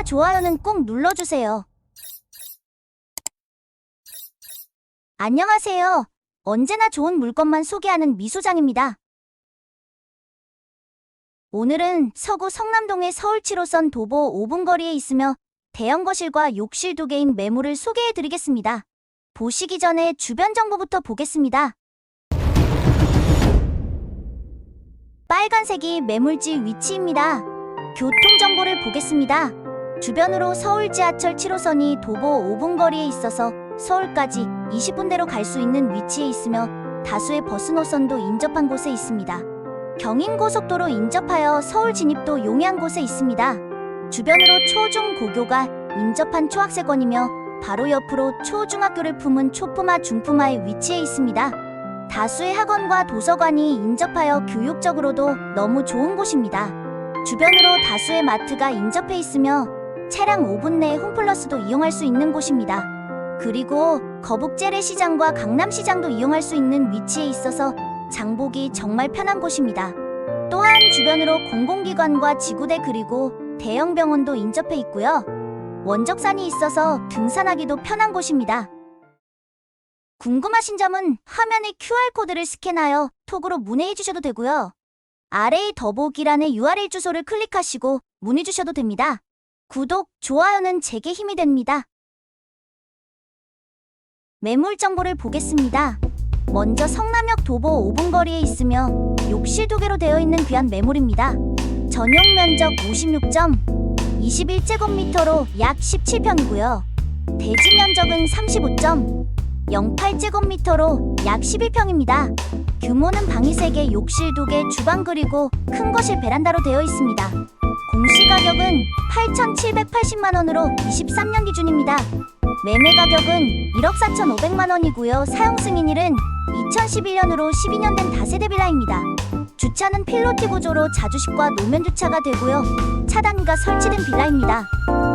구독과 좋아요는 꼭 눌러주세요. 안녕하세요. 언제나 좋은 물건만 소개하는 미소장입니다. 오늘은 서구 성남동의 서울 7호선 도보 5분 거리에 있으며 대형 거실과 욕실 두 개인 매물을 소개해 드리겠습니다. 보시기 전에 주변 정보부터 보겠습니다. 빨간색이 매물지 위치입니다. 교통 정보를 보겠습니다. 주변으로 서울 지하철 7호선이 도보 5분 거리에 있어서 서울까지 20분대로 갈 수 있는 위치에 있으며 다수의 버스 노선도 인접한 곳에 있습니다. 경인고속도로 인접하여 서울 진입도 용이한 곳에 있습니다. 주변으로 초중 고교가 인접한 초학생권이며 바로 옆으로 초중학교를 품은 초품화 중품화의 위치에 있습니다. 다수의 학원과 도서관이 인접하여 교육적으로도 너무 좋은 곳입니다. 주변으로 다수의 마트가 인접해 있으며 차량 5분 내에 홈플러스도 이용할 수 있는 곳입니다. 그리고 거북 재래시장과 강남시장도 이용할 수 있는 위치에 있어서 장보기 정말 편한 곳입니다. 또한 주변으로 공공기관과 지구대 그리고 대형 병원도 인접해 있고요. 원적산이 있어서 등산하기도 편한 곳입니다. 궁금하신 점은 화면에 QR코드를 스캔하여 톡으로 문의해 주셔도 되고요. 아래의 더보기란의 URL 주소를 클릭하시고 문의 주셔도 됩니다. 구독, 좋아요는 제게 힘이 됩니다. 매물 정보를 보겠습니다. 먼저 성남역 도보 5분 거리에 있으며 욕실 두 개로 되어 있는 귀한 매물입니다. 전용 면적 56점, 21제곱미터로 약 17평이고요. 대지 면적은 35점, 08제곱미터로 약 11평입니다. 규모는 방이 3개, 욕실 2개, 주방 그리고 큰 거실 베란다로 되어 있습니다. 가격은 8,780만 원으로 23년 기준입니다. 매매 가격은 1억 4,500만 원이고요. 사용 승인일은 2011년으로 12년 된 다세대 빌라입니다. 주차는 필로티 구조로 자주식과 노면 주차가 되고요. 차단기가 설치된 빌라입니다.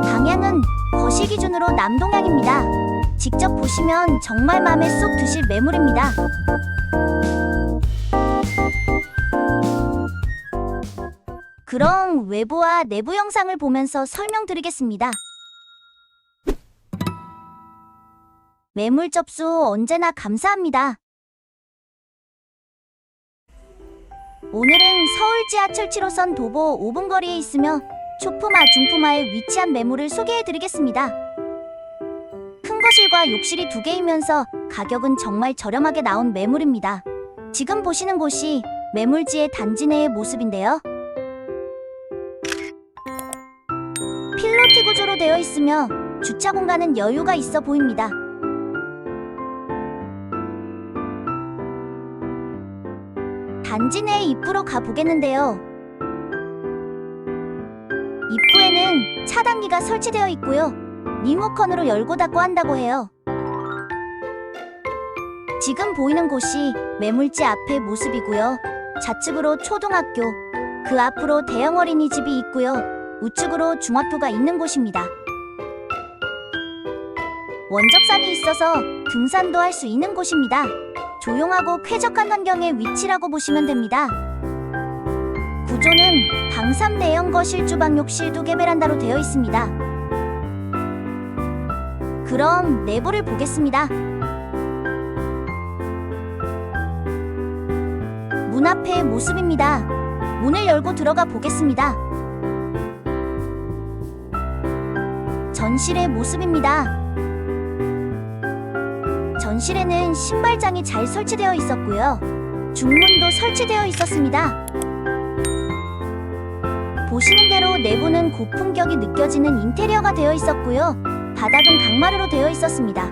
방향은 거실 기준으로 남동향입니다. 직접 보시면 정말 마음에 쏙 드실 매물입니다. 그럼 외부와 내부 영상을 보면서 설명드리겠습니다. 매물 접수 언제나 감사합니다. 오늘은 서울 지하철 7호선 도보 5분 거리에 있으며 초품화 중품화에 위치한 매물을 소개해드리겠습니다. 큰 거실과 욕실이 두 개이면서 가격은 정말 저렴하게 나온 매물입니다. 지금 보시는 곳이 매물지의 단지 내의 모습인데요. 필로티 구조로 되어 있으며 주차 공간은 여유가 있어 보입니다. 단지 내 입구로 가보겠는데요. 입구에는 차단기가 설치되어 있고요. 리모컨으로 열고 닫고 한다고 해요. 지금 보이는 곳이 매물지 앞의 모습이고요. 좌측으로 초등학교, 그 앞으로 대형 어린이집이 있고요. 우측으로 중학교가 있는 곳입니다. 원적산이 있어서 등산도 할 수 있는 곳입니다. 조용하고 쾌적한 환경의 위치라고 보시면 됩니다. 구조는 방삼 대형 거실 주방 욕실 두 개 베란다로 되어 있습니다. 그럼 내부를 보겠습니다. 문 앞의 모습입니다. 문을 열고 들어가 보겠습니다. 전실의 모습입니다. 전실에는 신발장이 잘 설치되어 있었고요. 중문도 설치되어 있었습니다. 보시는 대로 내부는 고품격이 느껴지는 인테리어가 되어 있었고요. 바닥은 강마루로 되어 있었습니다.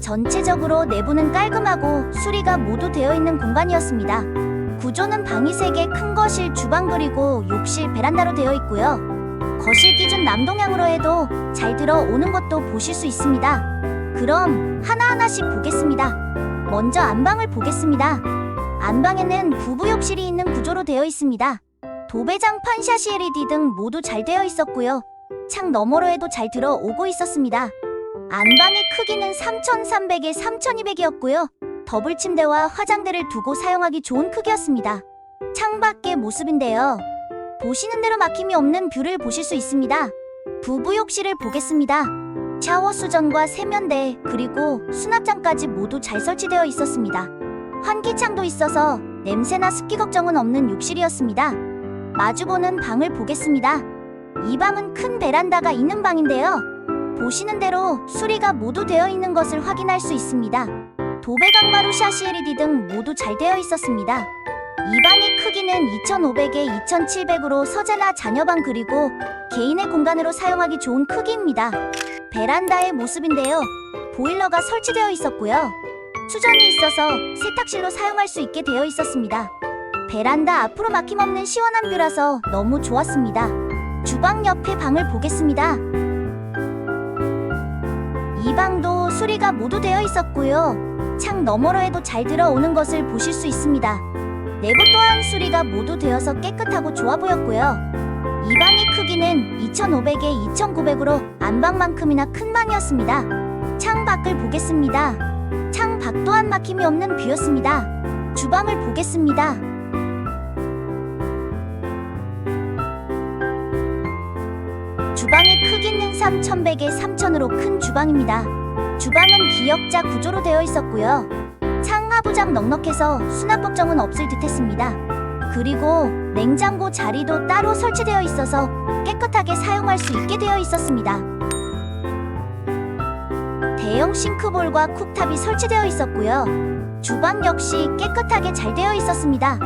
전체적으로 내부는 깔끔하고 수리가 모두 되어 있는 공간이었습니다. 구조는 방이 3개, 큰 거실, 주방 그리고 욕실, 베란다로 되어 있고요. 거실 기준 남동향으로 해도 잘 들어오는 것도 보실 수 있습니다. 그럼 하나하나씩 보겠습니다. 먼저 안방을 보겠습니다. 안방에는 부부 욕실이 있는 구조로 되어 있습니다. 도배장 판샤시 LED 등 모두 잘 되어 있었고요. 창 너머로 해도 잘 들어오고 있었습니다. 안방의 크기는 3300에 3200이었고요. 더블 침대와 화장대를 두고 사용하기 좋은 크기였습니다. 창밖의 모습인데요. 보시는 대로 막힘이 없는 뷰를 보실 수 있습니다. 부부 욕실을 보겠습니다. 샤워 수전과 세면대 그리고 수납장까지 모두 잘 설치되어 있었습니다. 환기창도 있어서 냄새나 습기 걱정은 없는 욕실이었습니다. 마주보는 방을 보겠습니다. 이 방은 큰 베란다가 있는 방인데요. 보시는 대로 수리가 모두 되어 있는 것을 확인할 수 있습니다. 도배 강마루 샤시 LED 등 모두 잘 되어 있었습니다. 이 방의 크기는 2500에 2700으로 서재나 자녀방 그리고 개인의 공간으로 사용하기 좋은 크기입니다. 베란다의 모습인데요. 보일러가 설치되어 있었고요. 수전이 있어서 세탁실로 사용할 수 있게 되어 있었습니다. 베란다 앞으로 막힘없는 시원한 뷰라서 너무 좋았습니다. 주방 옆에 방을 보겠습니다. 이 방도 수리가 모두 되어 있었고요. 창 너머로 해도 잘 들어오는 것을 보실 수 있습니다. 내부 또한 수리가 모두 되어서 깨끗하고 좋아 보였고요. 이 방의 크기는 2500에 2900으로 안방만큼이나 큰 방이었습니다. 창 밖을 보겠습니다. 창 밖 또한 막힘이 없는 뷰였습니다. 주방을 보겠습니다. 주방의 크기는 3100에 3000으로 큰 주방입니다. 주방은 기역자 구조로 되어 있었고요. 창하부장 넉넉해서 수납 걱정은 없을 듯 했습니다. 그리고 냉장고 자리도 따로 설치되어 있어서 깨끗하게 사용할 수 있게 되어 있었습니다. 대형 싱크볼과 쿡탑이 설치되어 있었고요. 주방 역시 깨끗하게 잘 되어 있었습니다.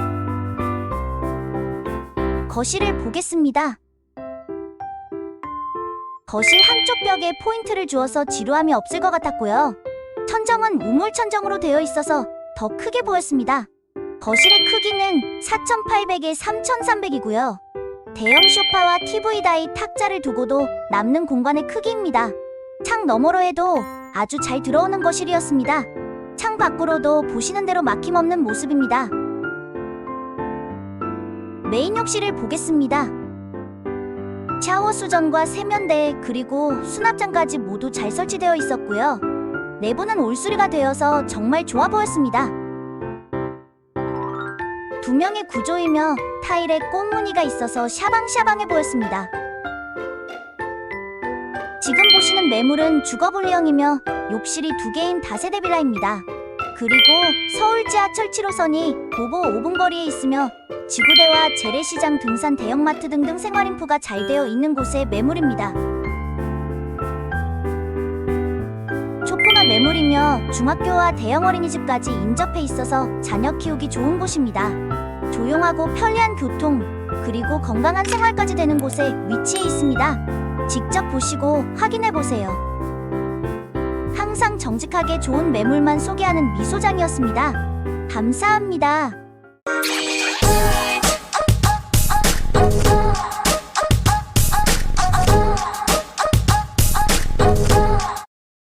거실을 보겠습니다. 거실 한쪽 벽에 포인트를 주어서 지루함이 없을 것 같았고요. 천정은 우물 천정으로 되어 있어서 더 크게 보였습니다. 거실의 크기는 4,800에 3,300이고요. 대형 소파와 TV 다이 탁자를 두고도 남는 공간의 크기입니다. 창 너머로 해도 아주 잘 들어오는 거실이었습니다. 창 밖으로도 보시는 대로 막힘없는 모습입니다. 메인 욕실을 보겠습니다. 샤워 수전과 세면대 그리고 수납장까지 모두 잘 설치되어 있었고요. 내부는 올수리가 되어서 정말 좋아 보였습니다. 두 명의 구조이며 타일에 꽃무늬가 있어서 샤방샤방해 보였습니다. 지금 보시는 매물은 주거분리형이며 욕실이 두 개인 다세대 빌라입니다. 그리고 서울 지하철 7호선이 도보 5분 거리에 있으며 지구대와 재래시장 등산 대형마트 등등 생활인프가 잘 되어 있는 곳의 매물입니다. 매물이며 중학교와 대형 어린이집까지 인접해 있어서 자녀 키우기 좋은 곳입니다. 조용하고 편리한 교통, 그리고 건강한 생활까지 되는 곳에 위치해 있습니다. 직접 보시고 확인해 보세요. 항상 정직하게 좋은 매물만 소개하는 미소장이었습니다. 감사합니다.